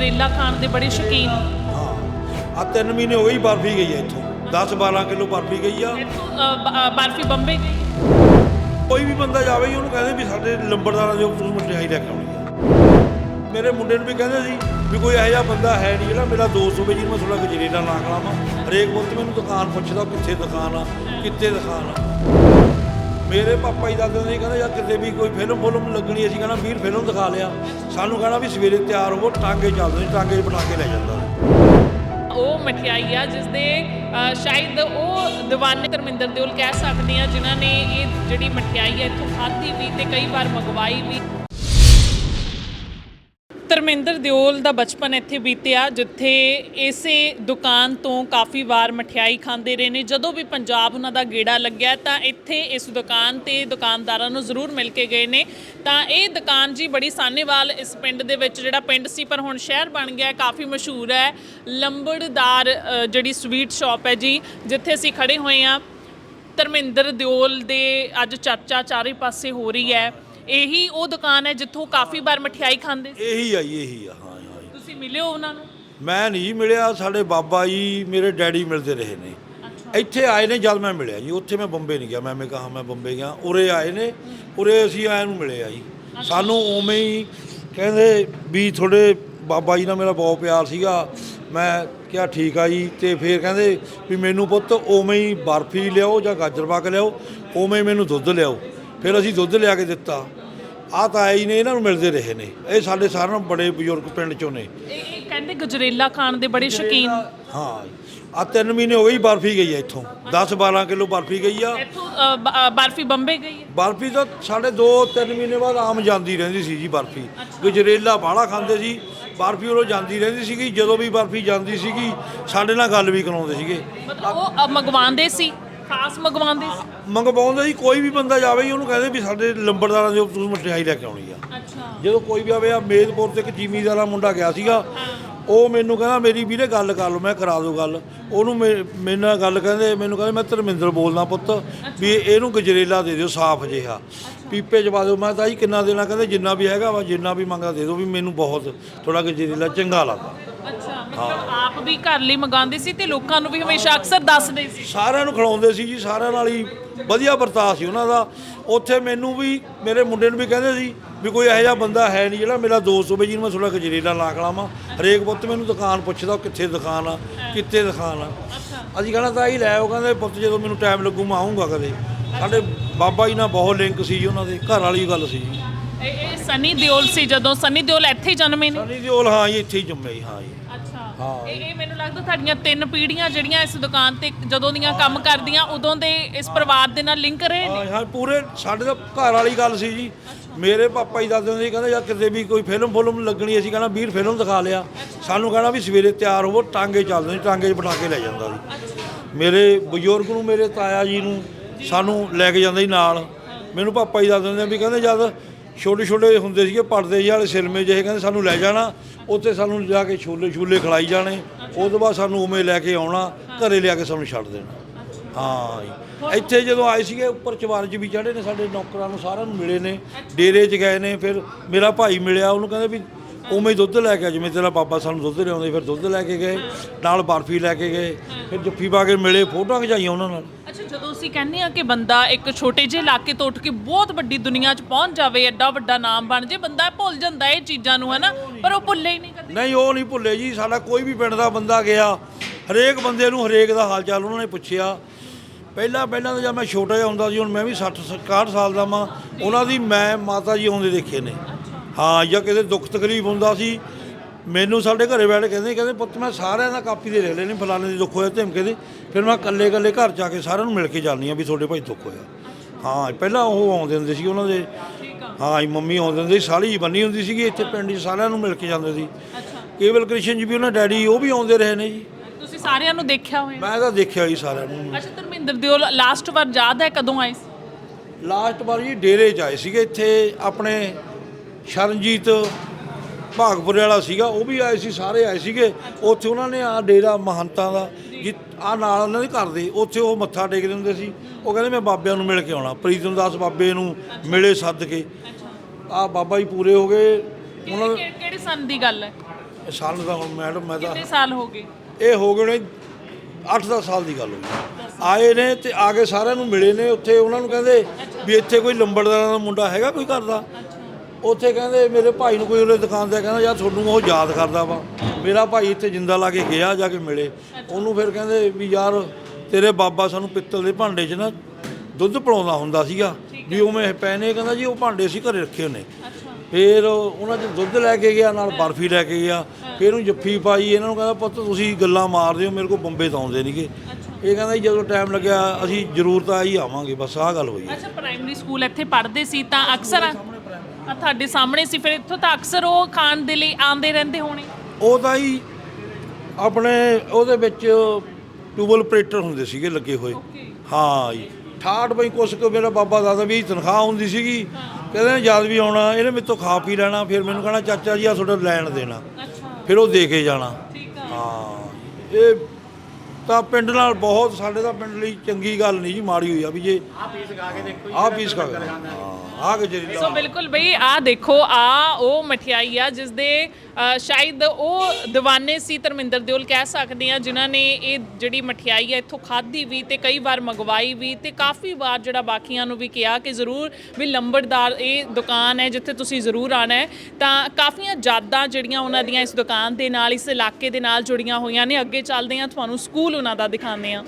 ਗਜਰੇਲਾ ਖਾਣ ਦੇ ਬੜੇ ਸ਼ੌਕੀਨ ਹਾਂ। ਆ ਤਿੰਨ ਮਹੀਨੇ ਹੋ ਗਏ ਹੀ ਬਰਫੀ ਗਈ ਹੈ ਇੱਥੋਂ। 10 12 ਕਿਲੋ ਬਰਫੀ ਗਈ ਆ। ਇੱਥੋਂ ਅ, ਬ- ਅ, ਬਰਫੀ ਬੰਬੇ ਗਈ। ਕੋਈ ਵੀ ਬੰਦਾ ਜਾਵੇ ਜੀ ਉਹਨੂੰ ਕਹਿੰਦੇ ਵੀ ਸਾਡੇ ਲੰਬੜਦਾਰਾਂ ਦੇ ਤੁਸੀਂ ਮਠਿਆਈ ਲੈ ਕੇ ਆਉਣੀ ਆ। ਮੇਰੇ ਮੁੰਡੇ ਨੂੰ ਵੀ ਕਹਿੰਦੇ ਸੀ ਵੀ ਕੋਈ ਇਹੋ ਜਿਹਾ ਬੰਦਾ ਹੈ ਨਹੀਂ ਜਿਹੜਾ ਮੇਰਾ ਦੋਸਤ ਹੋਵੇ ਜਿਹਨੂੰ ਮੈਂ ਥੋੜਾ ਗਜਰੇਲਾ ਨਾ ਖਲਾਵਾਂ ਹਰੇਕ ਵਕਤ ਮੈਨੂੰ ਦੁਕਾਨ ਪੁੱਛਦਾ ਕਿੱਥੇ ਦੁਕਾਨ ਆ ਕਿੱਥੇ ਦੁਕਾਨ ਆ। ਮੇਰੇ ਪਾਪਾ ਜੀ ਦਾਦੇ ਨੇ ਕਹਿੰਦਾ ਯਾਰ ਕਿਤੇ ਵੀ ਕੋਈ ਫਿਲਮ ਫੁਲਮ ਲੱਗਣੀ ਅਸੀਂ ਕਹਿੰਦਾ ਵੀਰ ਫਿਲਮ ਦਿਖਾ ਲਿਆ। ਸਾਨੂੰ ਕਹਿੰਦਾ ਵੀ ਸਵੇਰੇ ਤਿਆਰ ਹੋਵੋ, ਟਾਂਗੇ ਚੱਲਦੇ ਨੇ, ਟਾਂਗੇ 'ਚ ਬਣਾ ਕੇ ਲੈ ਜਾਂਦਾ। ਉਹ ਮਠਿਆਈ ਆ ਜਿਸ ਦੇ ਸ਼ਾਇਦ ਉਹ ਦੀਵਾਨੇ ਧਰਮਿੰਦਰ ਦਿਓਲ ਕਹਿ ਸਕਦੇ ਆ, ਜਿਨ੍ਹਾਂ ਨੇ ਇਹ ਜਿਹੜੀ ਮਠਿਆਈ ਹੈ, ਇੱਥੋਂ ਖਾਧੀ ਵੀ ਤੇ ਕਈ ਵਾਰ ਮੰਗਵਾਈ ਵੀ। ਧਰਮਿੰਦਰ ਦਿਓਲ ਦਾ ਬਚਪਨ ਇੱਥੇ ਬੀਤਿਆ, ਜਿੱਥੇ ਇਸੇ ਦੁਕਾਨ ਤੋਂ ਕਾਫੀ ਵਾਰ ਮਠਿਆਈ ਖਾਂਦੇ ਰਹੇ ਨੇ। ਜਦੋਂ ਵੀ ਪੰਜਾਬ ਉਹਨਾਂ ਦਾ ਗੇੜਾ ਲੱਗਿਆ, ਤਾਂ ਇੱਥੇ ਇਸ ਦੁਕਾਨ ਤੇ ਦੁਕਾਨਦਾਰਾਂ ਨੂੰ ਜ਼ਰੂਰ ਮਿਲ ਕੇ ਗਏ ਨੇ। ਤਾਂ ਇਹ ਦੁਕਾਨ ਜੀ ਬੜੀ ਸਾਨੇਵਾਲ ਇਸ ਪਿੰਡ ਦੇ ਵਿੱਚ ਜਿਹੜਾ ਪਿੰਡ ਸੀ, ਪਰ ਹੁਣ ਸ਼ਹਿਰ ਬਣ ਗਿਆ, ਕਾਫੀ ਮਸ਼ਹੂਰ ਹੈ। ਲੰਬੜਦਾਰ ਜਿਹੜੀ ਸਵੀਟ ਸ਼ਾਪ ਹੈ ਜੀ, ਜਿੱਥੇ ਅਸੀਂ ਖੜੇ ਹੋਏ ਆ ਧਰਮਿੰਦਰ ਦਿਓਲ ਦੇ ਅੱਜ ਚਰਚਾ ਚਾਰੇ ਪਾਸੇ ਹੋ ਰਹੀ ਹੈ। ਇਹੀ ਉਹ ਦੁਕਾਨ ਹੈ ਜਿੱਥੋਂ ਕਾਫੀ ਵਾਰ ਮਠਿਆਈ ਖਾਂਦੇ ਸੀ। ਇਹੀ ਆ ਜੀ ਇਹੀ ਆ ਹਾਂ ਹਾਂ ਜੀ। ਤੁਸੀਂ ਮਿਲੇ ਹੋ ਉਹਨਾਂ ਨੂੰ? ਮੈਂ ਨਹੀਂ ਮਿਲਿਆ ਸਾਡੇ ਬਾਬਾ ਜੀ ਮੇਰੇ ਡੈਡੀ ਮਿਲਦੇ ਰਹੇ ਨੇ। ਇੱਥੇ ਆਏ ਨੇ ਜਦ ਮੈਂ ਮਿਲਿਆ ਜੀ ਉੱਥੇ ਮੈਂ ਬੰਬੇ ਨਹੀਂ ਗਿਆ। ਮੈਂ ਮੈਂ ਕਹਾ ਮੈਂ ਬੰਬੇ ਗਿਆ। ਉਰੇ ਆਏ ਨੇ ਉਰੇ ਅਸੀਂ ਆਇਆਂ ਨੂੰ ਮਿਲੇ ਆ ਜੀ। ਸਾਨੂੰ ਉਵੇਂ ਹੀ ਕਹਿੰਦੇ ਵੀ ਤੁਹਾਡੇ ਬਾਬਾ ਜੀ ਨਾਲ ਮੇਰਾ ਬਹੁਤ ਪਿਆਰ ਸੀਗਾ। ਮੈਂ ਕਿਹਾ ਠੀਕ ਆ ਜੀ। ਤੇ ਫਿਰ ਕਹਿੰਦੇ ਵੀ ਮੈਨੂੰ ਪੁੱਤ ਉਵੇਂ ਹੀ ਬਰਫੀ ਲਿਆਓ ਜਾਂ ਗਾਜਰ ਪਾਕ ਲਿਆਓ ਉਵੇਂ ਹੀ ਮੈਨੂੰ ਦੁੱਧ ਲਿਆਓ। ਫਿਰ ਅਸੀਂ ਦੁੱਧ ਲਿਆ ਕੇ ਦਿੱਤਾ। ਆਹ ਤਾਂ ਆਏ ਹੀ ਨੇ ਇਹਨਾਂ ਨੂੰ ਮਿਲਦੇ ਰਹੇ ਨੇ। ਇਹ ਸਾਡੇ ਸਾਰਿਆਂ ਨਾਲੋਂ ਬੜੇ ਬਜ਼ੁਰਗ ਪਿੰਡ ਚੋਂ ਨੇ। ਇਹ ਕਹਿੰਦੇ ਗਜਰੇਲਾ ਖਾਣ ਦੇ ਬੜੇ ਸ਼ੌਕੀਨ। ਹਾਂ ਆ ਤਿੰਨ ਮਹੀਨੇ ਹੋ ਬਰਫੀ ਗਈ ਹੈ ਇੱਥੋਂ। 10 12 ਕਿਲੋ ਬਰਫੀ ਗਈ ਆ। ਇੱਥੋਂ ਬਰਫੀ ਬੰਬੇ ਗਈ ਹੈ ਬਰਫੀ ਤਾਂ ਸਾਡੇ 2-3 ਮਹੀਨੇ ਬਾਅਦ ਆਮ ਜਾਂਦੀ ਰਹਿੰਦੀ ਸੀ ਜੀ ਬਰਫੀ। ਗਜਰੇਲਾ ਬਾਹਲਾ ਖਾਂਦੇ ਸੀ। ਬਰਫੀ ਉਰੋਂ ਜਾਂਦੀ ਰਹਿੰਦੀ ਸੀਗੀ ਜਦੋਂ ਵੀ ਬਰਫੀ ਜਾਂਦੀ ਸੀਗੀ ਸਾਡੇ ਨਾਲ ਗੱਲ ਵੀ ਕਰਾਉਂਦੇ ਸੀਗੇ। ਉਹ ਮੰਗਵਾਉਂਦੇ ਸੀ? ਖਾਸ ਮੰਗਵਾਉਂਦੇ ਸੀ ਮੰਗਵਾਉਂਦੇ ਜੀ ਕੋਈ ਵੀ ਬੰਦਾ ਜਾਵੇ ਜੀ ਉਹਨੂੰ ਕਹਿੰਦੇ ਵੀ ਸਾਡੇ ਲੰਬੜਦਾਰਾਂ ਦੇ ਤੁਸੀਂ ਮਠਿਆਈ ਲੈ ਕੇ ਆਉਣੀ ਆ। ਅੱਛਾ। ਜਦੋਂ ਕੋਈ ਵੀ ਆਵੇ ਆ ਮੇਦਪੁਰ ਤੇ ਇੱਕ ਜ਼ਿਮੀਂਦਾਰ ਮੁੰਡਾ ਗਿਆ ਸੀਗਾ ਉਹ ਮੈਨੂੰ ਕਹਿੰਦਾ ਮੇਰੀ ਵੀਰੇ ਗੱਲ ਕਰ ਲਓ ਮੈਂ ਕਰਾ ਦੂੰ ਗੱਲ। ਉਹਨੂੰ ਮੇਰੇ ਨਾਲ ਗੱਲ ਕਹਿੰਦੇ ਮੈਨੂੰ ਕਹਿੰਦੇ ਮੈਂ ਧਰਮਿੰਦਰ ਬੋਲਦਾ ਪੁੱਤ ਵੀ ਇਹਨੂੰ ਗਜਰੇਲਾ ਦੇ ਦਿਓ ਸਾਫ਼ ਜਿਹਾ। ਪੀਪੇ ਪਾ ਦਿਓ। ਮੈਂ ਤਾਂ ਜੀ ਕਿੰਨਾ ਦੇਣਾ? ਕਹਿੰਦੇ ਜਿੰਨਾ ਵੀ ਹੈਗਾ ਵਾ ਜਿੰਨਾ ਵੀ ਮੰਗਾ ਦੇ ਦਿਓ ਵੀ ਮੈਨੂੰ ਬਹੁਤ ਥੋੜਾ ਗਜਰੇਲਾ ਚੰਗਾ ਲੱਗਦਾ। ਅੱਛਾ ਮਤਲਬ ਆਪ ਵੀ ਘਰ ਲਈ ਮੰਗਾਉਂਦੇ ਸੀ ਤੇ ਲੋਕਾਂ ਨੂੰ ਵੀ ਹਮੇਸ਼ਾ ਅਕਸਰ ਦੱਸਦੇ ਸੀ? ਸਾਰਿਆਂ ਨੂੰ ਖਿਲਾਉਂਦੇ ਸੀ ਜੀ ਸਾਰਿਆਂ ਨਾਲ ਹੀ ਵਧੀਆ ਵਰਤਾਅ ਸੀ ਉਹਨਾਂ ਦਾ। ਉੱਥੇ ਮੈਨੂੰ ਵੀ ਮੇਰੇ ਮੁੰਡੇ ਨੂੰ ਵੀ ਕਹਿੰਦੇ ਸੀ ਵੀ ਕੋਈ ਇਹੋ ਜਿਹਾ ਬੰਦਾ ਹੈ ਨਹੀਂ ਜਿਹੜਾ ਮੇਰਾ ਦੋਸਤ ਹੋਵੇ ਜਿਹਨੂੰ ਮੈਂ ਥੋੜਾ ਗਜਰੇਲਾ ਲਾ ਖਲਾਵਾਂ ਹਰੇਕ ਪੁੱਤ ਮੈਨੂੰ ਦੁਕਾਨ ਪੁੱਛਦਾ ਕਿੱਥੇ ਦੁਕਾਨ ਆ ਕਿੱਥੇ ਦੁਕਾਨ ਆ। ਅਸੀਂ ਕਹਿੰਦਾ ਤਾਂ ਹੀ ਲੈ ਉਹ ਕਹਿੰਦੇ ਪੁੱਤ ਜਦੋਂ ਮੈਨੂੰ ਟਾਈਮ ਲੱਗੂ ਮੈਂ ਆਉਂਗਾ ਕਦੇ। ਸਾਡੇ ਬਾਬਾ ਜੀ ਨਾਲ ਬਹੁਤ ਲਿੰਕ ਸੀ ਜੀ ਉਹਨਾਂ ਦੇ ਘਰ ਵਾਲੀ ਗੱਲ ਸੀ ਇਹ ਸਨੀ ਦਿਓਲ ਸੀ ਜਦੋਂ ਸਨੀ ਦਿਓਲ ਇੱਥੇ ਹੀ ਜਨਮੇ ਨੇ? ਸਨੀ ਦਿਓਲ ਹਾਂ ਜੀ ਇੱਥੇ ਹੀ ਜੰਮੇ ਜੀ ਹਾਂ ਜੀ। ਅੱਛਾ। ਹਾਂ। ਇਹ ਇਹ ਮੈਨੂੰ ਲੱਗਦਾ ਤੁਹਾਡੀਆਂ ਤਿੰਨ ਪੀੜ੍ਹੀਆਂ ਜਿਹੜੀਆਂ ਇਸ ਦੁਕਾਨ ਤੇ ਜਦੋਂ ਦੀਆਂ ਕੰਮ ਕਰਦੀਆਂ ਉਦੋਂ ਦੇ ਇਸ ਪਰਿਵਾਰ ਦੇ ਨਾਲ ਲਿੰਕ ਰਹੇ ਨੇ? ਹਾਂ ਹਾਂ ਪੂਰੇ ਸਾਡੇ ਘਰ ਵਾਲੀ ਗੱਲ ਸੀ ਜੀ। ਮੇਰੇ ਪਾਪਾ ਜੀ ਦਾਦੇ ਨੇ ਕਹਿੰਦੇ ਯਾਰ ਕਿਤੇ ਵੀ ਕੋਈ ਫਿਲਮ ਫੁਲਮ ਲੱਗਣੀ, ਅਸੀਂ ਕਹਿੰਦਾ ਵੀਰ ਫਿਲਮ ਦਿਖਾ ਲਿਆ। ਸਾਨੂੰ ਕਹਿੰਦਾ ਵੀ ਸਵੇਰੇ ਤਿਆਰ ਹੋਵੋ, ਟਾਂਗੇ ਚੱਲਦੇ ਸੀ ਟਾਂਗੇ 'ਚ ਬਿਠਾ ਕੇ ਲੈ ਜਾਂਦਾ ਸੀ। ਮੇਰੇ ਬਜ਼ੁਰਗ ਨੂੰ, ਮੇਰੇ ਤਾਇਆ ਜੀ ਨੂੰ ਸਾਨੂੰ ਲੈ ਕੇ ਜਾਂਦਾ ਸੀ ਨਾਲ। ਮੈਨੂੰ ਪਾਪਾ ਜੀ ਦਾਦੇ ਹੁੰਦੇ ਵੀ ਕਹਿੰਦੇ ਜਦ ਛੋਟੇ ਛੋਟੇ ਹੁੰਦੇ ਸੀਗੇ, ਪਰਦੇ ਜਿਹੇ ਵਾਲੇ ਸਿਲਮੇ ਜਿਹੇ, ਕਹਿੰਦੇ ਸਾਨੂੰ ਲੈ ਜਾਣਾ, ਉੱਥੇ ਸਾਨੂੰ ਜਾ ਕੇ ਛੋਲੇ ਛੂਲੇ ਖਿਲਾਈ ਜਾਣੇ, ਉਸ ਤੋਂ ਬਾਅਦ ਸਾਨੂੰ ਉਵੇਂ ਲੈ ਕੇ ਆਉਣਾ, ਘਰੇ ਲਿਆ ਕੇ ਸਾਨੂੰ ਛੱਡ ਦੇਣਾ। ਹਾਂ ਇੱਥੇ ਜਦੋਂ ਆਏ ਸੀਗੇ ਉੱਪਰ ਚਵਾਰ 'ਚ ਵੀ ਚੜੇ ਨੇ ਸਾਡੇ ਨੌਕਰਾਂ ਨੂੰ ਸਾਰਿਆਂ ਨੂੰ ਮਿਲੇ ਨੇ ਡੇਰੇ 'ਚ ਗਏ ਨੇ ਫਿਰ ਮੇਰਾ ਭਾਈ ਮਿਲਿਆ ਉਹਨੂੰ ਕਹਿੰਦੇ ਵੀ ਉਵੇਂ ਦੁੱਧ ਲੈ ਕੇ ਆ ਜਿਵੇਂ ਤੇਰਾ ਬਾਬਾ ਸਾਨੂੰ ਦੁੱਧ ਲਿਆਉਂਦੇ ਫਿਰ ਦੁੱਧ ਲੈ ਕੇ ਗਏ ਨਾਲ ਬਰਫੀ ਲੈ ਕੇ ਗਏ ਫਿਰ ਜੱਫੀ ਪਾ ਕੇ ਮਿਲੇ ਫੋਟੋਆਂ ਖਿਚਾਈਆਂ ਉਹਨਾਂ ਨਾਲ। ਅੱਛਾ ਜਦੋਂ ਅਸੀਂ ਕਹਿੰਦੇ ਆ ਕਿ ਬੰਦਾ ਇੱਕ ਛੋਟੇ ਜਿਹੇ ਇਲਾਕੇ ਤੋਂ ਉੱਠ ਕੇ ਬਹੁਤ ਵੱਡੀ ਦੁਨੀਆ 'ਚ ਪਹੁੰਚ ਜਾਵੇ ਐਡਾ ਵੱਡਾ ਨਾਮ ਬਣ ਜੇ ਬੰਦਾ ਭੁੱਲ ਜਾਂਦਾ ਇਹ ਚੀਜ਼ਾਂ ਨੂੰ ਹੈ ਨਾ ਪਰ ਉਹ ਭੁੱਲੇ ਹੀ ਨਹੀਂ ਕਦੇ। ਨਹੀਂ ਉਹ ਨਹੀਂ ਭੁੱਲੇ ਜੀ ਸਾਡਾ ਕੋਈ ਵੀ ਪਿੰਡ ਦਾ ਬੰਦਾ ਗਿਆ ਹਰੇਕ ਬੰਦੇ ਨੂੰ ਹਰੇਕ ਦਾ ਹਾਲ ਚਾਲ ਉਹਨਾਂ ਨੇ ਪੁੱਛਿਆ ਪਹਿਲਾਂ ਪਹਿਲਾਂ ਤਾਂ ਜਦ ਮੈਂ ਛੋਟਾ ਜਿਹਾ ਹੁੰਦਾ ਸੀ ਹੁਣ ਮੈਂ ਵੀ 60 61 ਸਾਲ ਦਾ ਮਾਂ ਉਹਨਾਂ ਦੀ ਮੈਂ ਮਾਤਾ ਜੀ ਆਉਂਦੇ ਦੇਖੇ ਨੇ। ਹਾਂ ਜਾਂ ਕਿਤੇ ਦੁੱਖ ਤਕਲੀਫ ਹੁੰਦਾ ਸੀ ਮੈਨੂੰ ਸਾਡੇ ਘਰੇ ਬੈਠ ਕੇ ਕਹਿੰਦੇ ਕਹਿੰਦੇ ਪੁੱਤ ਮੈਂ ਸਾਰਿਆਂ ਦਾ ਕਾਪੀ ਦੇ ਲੈ ਲੈਣੀ ਫਲਾਣੇ ਦੀ ਦੁੱਖ ਹੋਇਆ ਧਮਕੇ ਦੇ। ਫਿਰ ਮੈਂ ਇਕੱਲੇ ਇਕੱਲੇ ਘਰ ਜਾ ਕੇ ਸਾਰਿਆਂ ਨੂੰ ਮਿਲ ਕੇ ਜਾਂਦੀ ਆ ਵੀ ਤੁਹਾਡੇ ਭਾਈ ਦੁੱਖ ਹੋਇਆ। ਹਾਂ ਪਹਿਲਾਂ ਉਹ ਆਉਂਦੇ ਹੁੰਦੇ ਸੀ ਉਹਨਾਂ ਦੇ। ਹਾਂ ਜੀ ਮੰਮੀ ਆਉਂਦੇ ਹੁੰਦੇ ਸੀ ਸਾਲੀ ਬੰਨੀ ਹੁੰਦੀ ਸੀਗੀ ਇੱਥੇ ਪਿੰਡ 'ਚ ਸਾਰਿਆਂ ਨੂੰ ਮਿਲ ਕੇ ਜਾਂਦੇ ਸੀ। ਕੇਵਲ ਕ੍ਰਿਸ਼ਨ ਜੀ ਵੀ ਉਹਨਾਂ ਡੈਡੀ ਉਹ ਵੀ ਆਉਂਦੇ ਰਹੇ ਨੇ ਜੀ। ਤੁਸੀਂ ਸਾਰਿਆਂ ਨੂੰ ਦੇਖਿਆ ਹੋਇਆ। ਮੈਂ ਤਾਂ ਦੇਖਿਆ ਜੀ ਸਾਰਿਆਂ ਨੂੰ। ਅੱਛਾ ਧਰਮਿੰਦਰ ਦਿਓਲ ਲਾਸਟ ਵਾਰ ਯਾਦ ਹੈ ਕਦੋਂ ਆਏ ਸੀ? ਲਾਸਟ ਵਾਰ ਜੀ ਡੇਰੇ 'ਚ ਆਏ ਸੀਗੇ ਇੱਥੇ ਆਪਣੇ ਸ਼ਰਨਜੀਤ ਭਾਗਪੁਰੇ ਵਾਲਾ ਸੀਗਾ ਉਹ ਵੀ ਆਏ ਸੀ ਸਾਰੇ ਆਏ ਸੀਗੇ। ਉੱਥੇ ਉਹਨਾਂ ਨੇ ਆ ਡੇਰਾ ਮਹੰਤਾਂ ਦਾ ਜੀ ਆ ਨਾਲ ਉਹਨਾਂ ਦੇ ਘਰ ਦੇ ਉੱਥੇ ਉਹ ਮੱਥਾ ਟੇਕਦੇ ਹੁੰਦੇ ਸੀ। ਉਹ ਕਹਿੰਦੇ ਮੈਂ ਬਾਬਿਆਂ ਨੂੰ ਮਿਲ ਕੇ ਆਉਣਾ ਪ੍ਰੀਤਮ ਦਾਸ ਬਾਬੇ ਨੂੰ ਮਿਲੇ ਸੱਦ ਕੇ। ਆ ਬਾਬਾ ਜੀ ਪੂਰੇ ਹੋ ਗਏ। ਉਹਨਾਂ ਕਿਹੜੇ ਕਿਹੜੇ ਸੰਨ ਦੀ ਗੱਲ ਹੈ? ਤਾਂ ਹੁਣ ਮੈਡਮ ਮੈਂ ਤਾਂ ਕਿੰਨੇ ਸਾਲ ਹੋ ਗਏ? ਇਹ ਹੋ ਗਏ ਨੇ 8-10 ਸਾਲ ਦੀ ਗੱਲ ਹੋਈ ਆਏ ਨੇ ਤੇ ਆ ਕੇ ਸਾਰਿਆਂ ਨੂੰ ਮਿਲੇ ਨੇ ਉੱਥੇ। ਉਹਨਾਂ ਨੂੰ ਕਹਿੰਦੇ ਵੀ ਇੱਥੇ ਕੋਈ ਲੰਬੜਦਾਰਾਂ ਦਾ ਮੁੰਡਾ ਹੈਗਾ ਕੋਈ ਘਰ ਦਾ। ਉੱਥੇ ਕਹਿੰਦੇ ਮੇਰੇ ਭਾਈ ਨੂੰ ਕੋਈ ਉਹਨੇ ਦੁਕਾਨ ਤੇ ਕਹਿੰਦਾ, ਯਾਰ ਤੁਹਾਨੂੰ ਉਹ ਯਾਦ ਕਰਦਾ ਵਾ। ਮੇਰਾ ਭਾਈ ਇੱਥੇ ਜਿੰਦਾ ਲਾ ਕੇ ਗਿਆ ਜਾ ਕੇ ਮਿਲੇ। ਉਹਨੂੰ ਫਿਰ ਕਹਿੰਦੇ ਵੀ ਯਾਰ ਤੇਰੇ ਬਾਬਾ ਸਾਨੂੰ ਪਿੱਤਲ ਦੇ ਭਾਂਡੇ 'ਚ ਨਾ ਦੁੱਧ ਪਿਲਾਉਂਦਾ ਹੁੰਦਾ ਸੀਗਾ। ਵੀ ਉਵੇਂ ਇਹ ਪਏ ਕਹਿੰਦਾ ਜੀ ਉਹ ਭਾਂਡੇ ਅਸੀਂ ਘਰੇ ਰੱਖੇ ਹੋਣੇ ਫਿਰ ਉਹਨਾਂ 'ਚ ਦੁੱਧ ਲੈ ਕੇ ਗਿਆ, ਨਾਲ ਬਰਫੀ ਲੈ ਕੇ ਗਿਆ। ਫਿਰ ਉਹਨੂੰ ਜੱਫੀ ਪਾਈ, ਇਹਨਾਂ ਨੂੰ ਕਹਿੰਦਾ, ਪੁੱਤ ਤੁਸੀਂ ਗੱਲਾਂ ਮਾਰਦੇ ਹੋ, ਮੇਰੇ ਕੋਲ ਬੰਬੇ ਤਾਂ ਆਉਂਦੇ ਨਹੀਂਗੇ ਇਹ ਕਹਿੰਦਾ ਜੀ ਜਦੋਂ ਟਾਈਮ ਲੱਗਿਆ ਅਸੀਂ ਜ਼ਰੂਰ ਤਾਂ ਹੀ ਆਵਾਂਗੇ ਬਸ ਆਹ ਗੱਲ ਹੋਈ ਹੈ। ਅੱਛਾ ਪ੍ਰਾਇਮਰੀ ਸਕੂਲ ਇੱਥੇ ਪੜ੍ਹਦੇ ਸੀ ਤਾਂ ਅਕਸਰ ਆ ਤੁਹਾਡੇ ਸਾਹਮਣੇ ਸੀ ਫਿਰ ਇੱਥੋਂ ਤਾਂ ਅਕਸਰ ਉਹ ਖਾਣ ਦੇ ਲਈ ਆਉਂਦੇ ਰਹਿੰਦੇ ਹੋਣੇ। ਉਹ ਤਾਂ ਹੀ ਆਪਣੇ ਉਹਦੇ ਵਿੱਚ ਟਿਊਬਲ ਆਪਰੇਟਰ ਹੁੰਦੇ ਸੀਗੇ ਲੱਗੇ ਹੋਏ। ਹਾਂ ਜੀ। 68 ਬਈ ਕੁਛ ਕੁ ਮੇਰਾ ਬਾਬਾ ਦਾਦਾ ਵੀ ਤਨਖਾਹ ਹੁੰਦੀ ਸੀਗੀ। ਕਹਿੰਦੇ ਨੇ ਜਦ ਵੀ ਆਉਣਾ ਇਹਨੇ ਮੇਰੇ ਤੋਂ ਖਾ ਪੀ ਲੈਣਾ ਫਿਰ ਮੈਨੂੰ ਕਹਣਾ ਚਾਚਾ ਜੀ ਆ ਤੁਹਾਡਾ ਲੈਣ ਦੇਣਾ। ਅੱਛਾ। ਫਿਰ ਉਹ ਦੇ ਕੇ ਜਾਣਾ। ਠੀਕ ਆ। ਹਾਂ। ਇਹ ਤਾਂ ਪਿੰਡ ਨਾਲ ਬਹੁਤ ਸਾਡੇ ਦਾ ਪਿੰਡ ਲਈ ਚੰਗੀ ਗੱਲ ਨਹੀਂ ਜੀ ਮਾੜੀ ਹੋਈ ਆ ਵੀ ਜੇ ਆਹ ਪੀਸ ਖਾ ਕੇ ਦੇਖੋ ਆਹ ਪੀਸ ਖਾ ਕੇ ਹਾਂ। ਆਹ ਗਜਰੀਲਾ ਸੋ ਬਿਲਕੁਲ ਬਈ ਆ ਦੇਖੋ ਆ ਉਹ ਮਠਿਆਈ ਆ ਜਿਸ ਦੇ ਸ਼ਾਇਦ ਉਹ ਦੀਵਾਨੇ ਸੀ ਧਰਮਿੰਦਰ ਦਿਓਲ ਕਹਿ ਸਕਦੇ ਆ ਜਿਨ੍ਹਾਂ ਨੇ ਇਹ ਜਿਹੜੀ ਮਠਿਆਈ ਹੈ ਇੱਥੋਂ ਖਾਧੀ ਵੀ ਤੇ ਕਈ ਵਾਰ ਮੰਗਵਾਈ ਵੀ ਤੇ ਕਾਫੀ ਵਾਰ ਜਿਹੜਾ ਬਾਕੀਆਂ ਨੂੰ ਵੀ ਕਿਹਾ ਕਿ ਜ਼ਰੂਰ ਵੀ ਲੰਬੜਦਾਰ ਇਹ ਦੁਕਾਨ ਹੈ, ਜਿੱਥੇ ਤੁਸੀਂ ਜ਼ਰੂਰ ਆਣਾ ਹੈ। ਤਾਂ ਕਾਫੀਆਂ ਯਾਦਾਂ ਜਿਹੜੀਆਂ ਉਹਨਾਂ ਦੀਆਂ ਇਸ ਦੁਕਾਨ ਦੇ ਨਾਲ, ਇਸ ਇਲਾਕੇ ਦੇ ਨਾਲ ਜੁੜੀਆਂ ਹੋਈਆਂ ਨੇ। ਅੱਗੇ ਚੱਲਦੇ ਆ ਤੁਹਾਨੂੰ ਸਕੂਲ ਉਹਨਾਂ ਦਾ ਦਿਖਾਉਂਦੇ ਆ